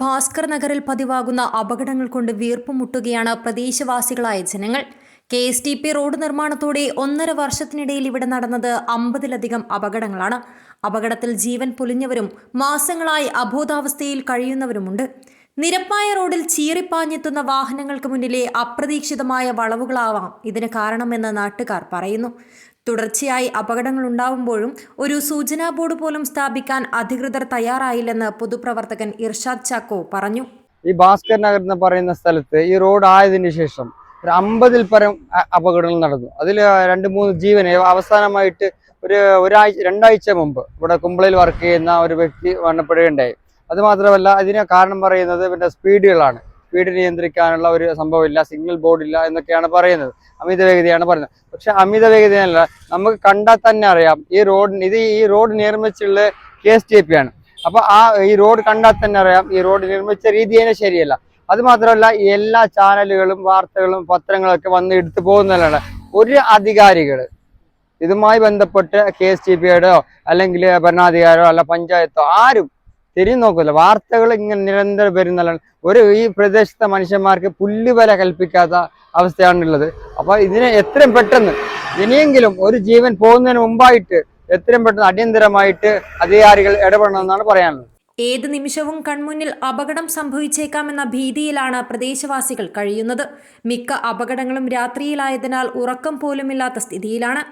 ഭാസ്കർ നഗറിൽ പതിവാകുന്ന അപകടങ്ങൾ കൊണ്ട് വീർപ്പുമുട്ടുകയാണ് പ്രദേശവാസികളായ ജനങ്ങൾ. K S T P road നിർമ്മാണത്തോടെ ഒന്നര വർഷത്തിനിടയിൽ ഇവിടെ നടന്നത് അമ്പതിലധികം അപകടങ്ങളാണ്. അപകടത്തിൽ ജീവൻ പൊലിഞ്ഞവരും മാസങ്ങളായി അബോധാവസ്ഥയിൽ കഴിയുന്നവരുമുണ്ട്. നിരപ്പായ റോഡിൽ ചീറിപ്പാഞ്ഞെത്തുന്ന വാഹനങ്ങൾക്ക് മുന്നിലെ അപ്രതീക്ഷിതമായ വളവുകളാവാം ഇതിന് കാരണമെന്ന് നാട്ടുകാർ പറയുന്നു. തുടർച്ചയായി അപകടങ്ങൾ ഉണ്ടാവുമ്പോഴും ഒരു സൂചനാ ബോർഡ് പോലും സ്ഥാപിക്കാൻ അധികൃതർ തയ്യാറായില്ലെന്ന് പൊതുപ്രവർത്തകൻ ഇർഷാദ് ചാക്കോ പറഞ്ഞു. ഈ ഭാസ്കർ നഗർ എന്ന് പറയുന്ന സ്ഥലത്ത് ഈ റോഡ് ആയതിനു ശേഷം ഒരു അമ്പതിൽ പരം അപകടങ്ങൾ നടന്നു. അതിൽ രണ്ട് മൂന്ന് ജീവനെ അവസാനമായിട്ട് ഒരു ഒരാഴ്ച രണ്ടാഴ്ച മുമ്പ് ഇവിടെ കുമ്പളയിൽ വർക്ക് ചെയ്യുന്ന ഒരു വ്യക്തി മരണപ്പെടുകയുണ്ടായി. അത് മാത്രമല്ല അതിന് കാരണം പറയുന്നത് പിന്നെ സ്പീഡുകളാണ്. സ്പീഡ് നിയന്ത്രിക്കാനുള്ള ഒരു സംഭവമില്ല സിഗ്നൽ ബോർഡില്ല എന്നൊക്കെയാണ് പറയുന്നത്. അമിത വേഗതയാണ് പറയുന്നത്. പക്ഷെ അമിത വേഗതയല്ല നമുക്ക് കണ്ടാൽ തന്നെ അറിയാം ഈ റോഡ് ഇത് ഈ റോഡ് നിർമ്മിച്ചുള്ള കെ എസ് ടി പി ആണ്. അപ്പൊ ആ ഈ റോഡ് കണ്ടാൽ തന്നെ അറിയാം ഈ റോഡ് നിർമ്മിച്ച രീതി തന്നെ ശരിയല്ല. അത് മാത്രമല്ല എല്ലാ ചാനലുകളും വാർത്തകളും പത്രങ്ങളൊക്കെ വന്ന് എടുത്തു പോകുന്നതല്ല ഒരു അധികാരികൾ ഇതുമായി ബന്ധപ്പെട്ട് കെ എസ് ടി പിയുടെയോ അല്ലെങ്കിൽ ഭരണാധികാരോ അല്ല പഞ്ചായത്തോ ആരും തിരിഞ്ഞു നോക്കൂല. വാർത്തകൾ ഇങ്ങനെ നിരന്തരം വരുന്നതാണ്. ഒരു ഈ പ്രദേശത്തെ മനുഷ്യന്മാർക്ക് പുല്ലുവില കൽപ്പിക്കാത്ത അവസ്ഥയാണുള്ളത്. അപ്പൊ ഇതിനെ എത്രയും പെട്ടെന്ന് ഇനിയെങ്കിലും ഒരു ജീവൻ പോകുന്നതിന് മുമ്പായിട്ട് എത്രയും പെട്ടെന്ന് അടിയന്തരമായിട്ട് അധികാരികൾ ഇടപെടണമെന്നാണ് പറയാനുള്ളത്. ഏത് നിമിഷവും കൺമുന്നിൽ അപകടം സംഭവിച്ചേക്കാമെന്ന ഭീതിയിലാണ് പ്രദേശവാസികൾ കഴിയുന്നത്. മിക്ക അപകടങ്ങളും രാത്രിയിലായതിനാൽ ഉറക്കം പോലുമില്ലാത്ത സ്ഥിതിയിലാണ്.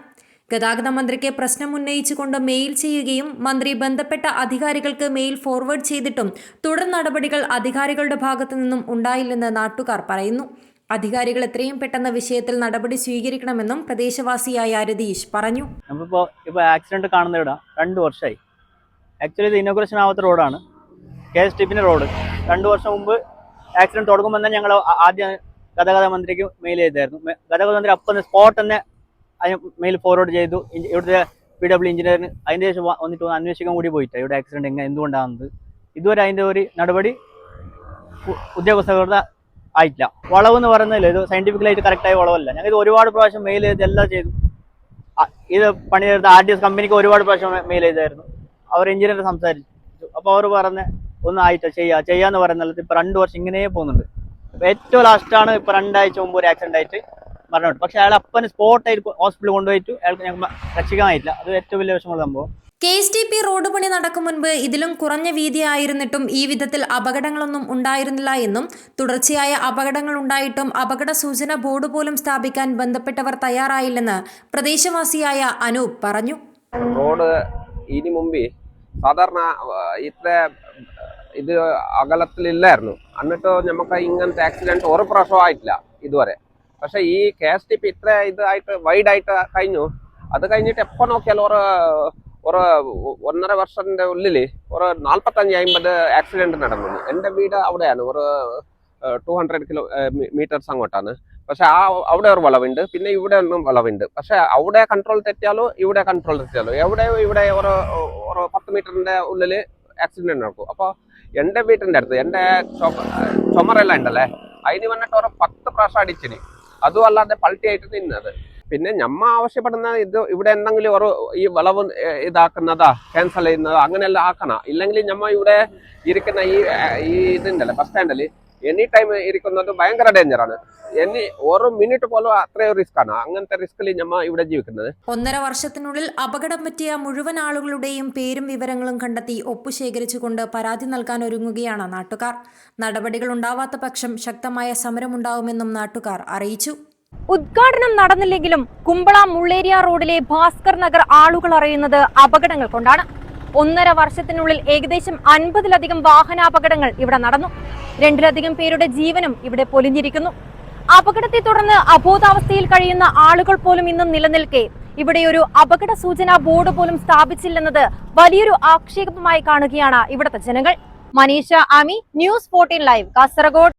ഗതാഗത മന്ത്രിക്ക് പ്രശ്നം ഉന്നയിച്ചുകൊണ്ട് മെയിൽ ചെയ്യുകയും മന്ത്രി ബന്ധപ്പെട്ട അധികാരികൾക്ക് മെയിൽ ഫോർവേഡ് ചെയ്തിട്ടും തുടർ നടപടികൾ അധികാരികളുടെ ഭാഗത്തു നിന്നും ഉണ്ടായില്ലെന്ന് നാട്ടുകാർ പറയുന്നു. അധികാരികൾ എത്രയും പെട്ടെന്ന് വിഷയത്തിൽ നടപടി സ്വീകരിക്കണമെന്നും പ്രദേശവാസിയായ രതീഷ് പറഞ്ഞു. നമ്മളിപ്പോൾ ഇപ്പോൾ ആക്സിഡന്റ് കാണുന്ന രണ്ടു രണ്ട് വർഷമായി ആക്ച്വലി ഇത് ഇനോഗ്രേഷൻ ആവാത്ത റോഡാണ് കെ എസ് ടിപ്പിന്റെ റോഡ് രണ്ട് വർഷം മുമ്പ് ആക്സിഡന്റ് തുടങ്ങുമ്പോൾ തന്നെ ഞങ്ങൾ ആദ്യം ഗതാഗത മന്ത്രിക്ക് മെയിൽ ചെയ്തായിരുന്നു. ഗതാഗത മന്ത്രി അപ്പം സ്പോട്ട് തന്നെ അതിന് മെയിൽ ഫോർവേഡ് ചെയ്തു. ഇവിടുത്തെ പി ഡബ്ല്യു എഞ്ചിനീയറിന് അതിന്റെ ശേഷം വന്നിട്ട് അന്വേഷിക്കാൻ കൂടി പോയിട്ട്. ഇവിടെ ആക്സിഡന്റ് എങ്ങനെ എന്തുകൊണ്ടാകുന്നത് ഇതുവരെ അതിന്റെ ഒരു നടപടി ഉദ്യോഗസ്ഥരുടെ ആയിട്ടില്ല. വളവ് എന്ന് പറയുന്നില്ല ഇത് സയന്റിഫിക്കലായിട്ട് കറക്റ്റായ വളവല്ല. ഞങ്ങൾ ഇത് ഒരുപാട് പ്രാവശ്യം മെയിൽ ചെയ്ത് എല്ലാം ചെയ്തു. ഇത് പണി ചെയ്ത ആർ ഡി എസ് കമ്പനിക്ക് ഒരുപാട് പ്രാവശ്യം മെയിൽ ചെയ്തായിരുന്നു. അവർ എഞ്ചിനീയർ സംസാരിച്ചു. അപ്പോൾ അവർ പറഞ്ഞ ഒന്നും ആയിട്ടോ ചെയ്യാ. ചെയ്യാന്ന് പറയുന്നത് ഇപ്പം രണ്ട് വർഷം ഇങ്ങനെ പോകുന്നുണ്ട്. ഏറ്റവും ലാസ്റ്റാണ് ഇപ്പം രണ്ടാഴ്ച മുമ്പ് ഒരു ആക്സിഡന്റ് ആയിട്ട് മരണപ്പെട്ടു പക്ഷെ അയാൾ അപ്പന് സ്പോട്ടായിട്ട് ഹോസ്പിറ്റലിൽ കൊണ്ടുപോയിട്ട് അയാൾക്ക് ഞങ്ങൾ രക്ഷിക്കാനായില്ല അത് ഏറ്റവും വലിയ വിഷമമുള്ള സംഭവം. K S T P road പണി നടക്കും മുൻപ് ഇതിലും കുറഞ്ഞ വീതിയായിരുന്നിട്ടും ഈ വിധത്തിൽ അപകടങ്ങളൊന്നും ഉണ്ടായിരുന്നില്ല എന്നും തുടർച്ചയായ അപകടങ്ങൾ ഉണ്ടായിട്ടും അപകട സൂചന ബോർഡ് പോലും സ്ഥാപിക്കാൻ ബന്ധപ്പെട്ടവർ തയ്യാറായില്ലെന്ന് പ്രദേശവാസിയായ അനൂപ് പറഞ്ഞു. റോഡ് ഇനി മുമ്പേ സാധാരണ ഇത്ര ഇത് അകലത്തിലില്ലായിരുന്നു. എന്നിട്ട് നമുക്ക് ഇങ്ങനത്തെ ആക്സിഡന്റ് ഒരു പ്രാവശ്യം ആയിട്ടില്ല ഇതുവരെ. പക്ഷെ ഈ കെ എസ് ടി പി ഇത്ര ഇതായിട്ട് വൈഡ് ആയിട്ട് കഴിഞ്ഞു. അത് കഴിഞ്ഞിട്ട് എപ്പോ നോക്കിയാലും ഒരു ഒരു ഒന്നര വർഷത്തിന്റെ ഉള്ളിൽ ഒരു നാൽപ്പത്തഞ്ച് അമ്പത് ആക്സിഡന്റ് നടന്നു എന്റെ വീട് അവിടെയാണ്. ഒരു ടു ഹൺഡ്രഡ് കിലോ മീറ്റേഴ്സ് അങ്ങോട്ടാണ്. പക്ഷെ ആ അവിടെ ഒരു വളവുണ്ട്. പിന്നെ ഇവിടെ ഒന്നും വളവുണ്ട്. പക്ഷെ അവിടെ കൺട്രോൾ തെറ്റിയാലോ ഇവിടെ കൺട്രോൾ തെറ്റിയാലോ. എവിടെ ഇവിടെ ഒരു ഒരു പത്ത് മീറ്ററിന്റെ ഉള്ളിൽ ആക്സിഡന്റ് നടക്കും. അപ്പൊ എന്റെ വീട്ടിന്റെ അടുത്ത് എന്റെ ചൊമ- ചുമരെല്ലാം ഉണ്ടല്ലേ? അതിന് വന്നിട്ട് ഒരു പത്ത് പ്രാവശ്യം അടിച്ചിന്. അതും അല്ലാതെ പൾട്ടി ആയിട്ട് നിന്നത് പിന്നെ ഞമ്മ ആവശ്യപ്പെടുന്ന ഇത് ഇവിടെ എന്തെങ്കിലും ഒരു ഈ വളവ് ഇതാക്കുന്നതാ ക്യാൻസൽ ചെയ്യുന്നതാ അങ്ങനെയെല്ലാം ആക്കണം. ഇല്ലെങ്കിൽ ഞമ്മ ഇവിടെ ഇരിക്കുന്ന ഈ ഈ ഇതുണ്ടല്ലേ ബസ് സ്റ്റാൻഡിൽ എനി ടൈം ഇരിക്കുന്നത് ഭയങ്കര ഡേഞ്ചറാണ് എനി ഒരു മിനിറ്റ് പോലും അത്രയും റിസ്ക് ആണ്. അങ്ങനത്തെ റിസ്കിൽ ഞമ്മ ഇവിടെ ജീവിക്കുന്നത്. ഒന്നര വർഷത്തിനുള്ളിൽ അപകടം പറ്റിയ മുഴുവൻ ആളുകളുടെയും പേരും വിവരങ്ങളും കണ്ടെത്തി ഒപ്പു ശേഖരിച്ചുകൊണ്ട് പരാതി നൽകാൻ ഒരുങ്ങുകയാണ് നാട്ടുകാർ. നടപടികൾ ഉണ്ടാവാത്ത പക്ഷം ശക്തമായ സമരമുണ്ടാവുമെന്നും നാട്ടുകാർ അറിയിച്ചു. ഉദ്ഘാടനം നടന്നില്ലെങ്കിലും കുമ്പള മുള്ളേരിയ റോഡിലെ ഭാസ്കർ നഗർ ആളുകൾ അറിയുന്നത് അപകടങ്ങൾ കൊണ്ടാണ്. ഒന്നര വർഷത്തിനുള്ളിൽ ഏകദേശം അൻപതിലധികം വാഹനാപകടങ്ങൾ ഇവിടെ നടന്നു. രണ്ടിലധികം പേരുടെ ജീവനും ഇവിടെ പൊലിഞ്ഞിരിക്കുന്നു. അപകടത്തെ തുടർന്ന് അബോധാവസ്ഥയിൽ കഴിയുന്ന ആളുകൾ പോലും ഇന്നും നിലനിൽക്കെ. ഇവിടെ ഒരു അപകട സൂചനാ ബോർഡ് പോലും സ്ഥാപിച്ചില്ലെന്നത് വലിയൊരു ആക്ഷേപമായി കാണുകയാണ് ഇവിടുത്തെ ജനങ്ങൾ. Manisha Ami news fourteen live Kasaragod.